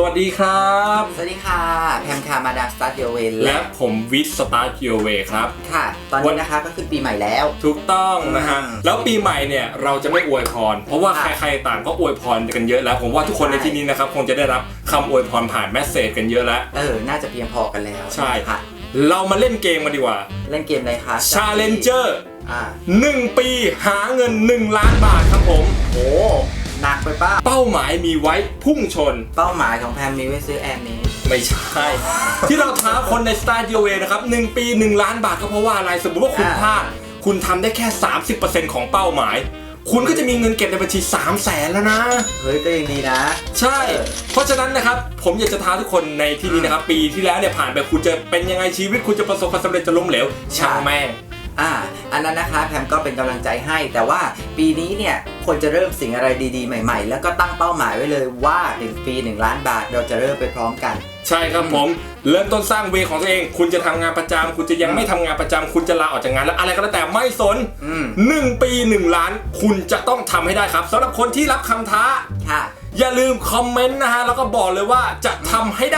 สวัสดีครับ สวัสดีค่ะ แพมคามาดามสตาร์ดิโอเวลและผมวิทสตาร์ทยูเวครับ ค่ะ ตอนนี้นะคะก็ขึ้นปีใหม่แล้ว ถูกต้องนะฮะอืมแล้วปีใหม่เนี่ยเราจะไม่อวยพร เพราะว่าค่ะใครๆต่างก็อวยพรกันเยอะแล้ว ผมว่าทุกคนในใช่ที่นี้นะครับ คงจะได้รับคำอวยพรผ่านแมสเซจกันเยอะแล้ว เออ น่าจะเพียงพอกันแล้ว ใช่ค่ะ เรามาเล่นเกมมาดีกว่า เล่นเกมอะไรคะ Challenger อ่า1ปีหาเงิน 1 ล้านบาทครับผม โอ้ หนักไปป้าเป้าหมายมีไว้พุ่งชน เป้าหมายของแพมมีไว้ซื้อแอร์เมสไม่ใช่ ที่เราท้าคนใน Star g i v e a นะครับ1ปี 1 ล้านบาทก็เพราะว่าอะไร สมมติว่าคุณอ่าพลาดคุณทำได้แค่ 30%ของเป้าหมาย คุณก็จะมีเงินเก็บในบัญชี 3 0 0แสนแล้วนะ เฮ้ยก็ยังดีนะ ใช่เออเพราะฉะนั้นนะครับ ผมอยากจะท้าทุกคนในที่นี้นะครับ ปีที่แล้วเนี่ยผ่านไปคุณจะเป็นยังไงชีวิต คุณจะประสบความสำเร็จจะล้มเหลวช่างแม่ง อ่าอันนั้นนะคะแพมก็เป็นกำลังใจให้ แต่ว่าปีนี้เนี่ยควรจะเริ่มสิ่งอะไรดีๆใหม่ ๆ แล้วก็ตั้งเป้าหมายไว้เลยว่า1ปี 1 ล้านบาทเราจะเริ่มไปพร้อมกัน ใช่ครับผมเริ่มต้นสร้างเวของตัวเอง คุณจะทำงานประจำคุณจะยังไม่ทำงานประจำคุณจะลาออกจากงานแล้วอะไรก็แล้วแต่ไม่สนอืมหนึ่งปีหนึ่งล้าน คุณจะต้องทำให้ได้ครับสำหรับคนที่รับคำท้าค่ะอย่าลืมคอมเมนต์นะฮะแล้วก็บอกเลยว่าจะทำให้ไ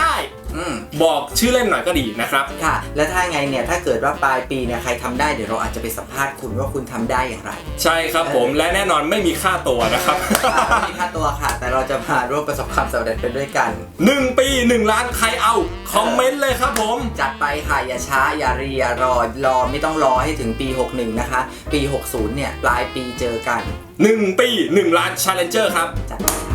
ด้อืม บอกชื่อเล่นหน่อยก็ดีนะครับ ค่ะ แล้วถ้าไงเนี่ยถ้าเกิดว่าปลายปีเนี่ยใครทำได้เดี๋ยวเราอาจจะไปสัมภาษณ์คุณว่าคุณทำได้อย่างไรใช่ครับผมและแน่นอนไม่มีค่าตัวนะครับค่ะไม่มีค่าตัวค่ะ แต่เราจะมาร่วมประสบความสำเร็จไปด้วยกัน1ปี1ล้านใครเอา คอมเมนต์เลยครับผม จัดไปค่ะอย่าช้าอย่ารีอย่ารอรอไม่ต้องรอให้ถึงปี 61 นะคะ ปี 60 เนี่ย ปลายปีเจอกัน 1 ปี 1 ล้าน Challenger ครับ จัดไปค่ะ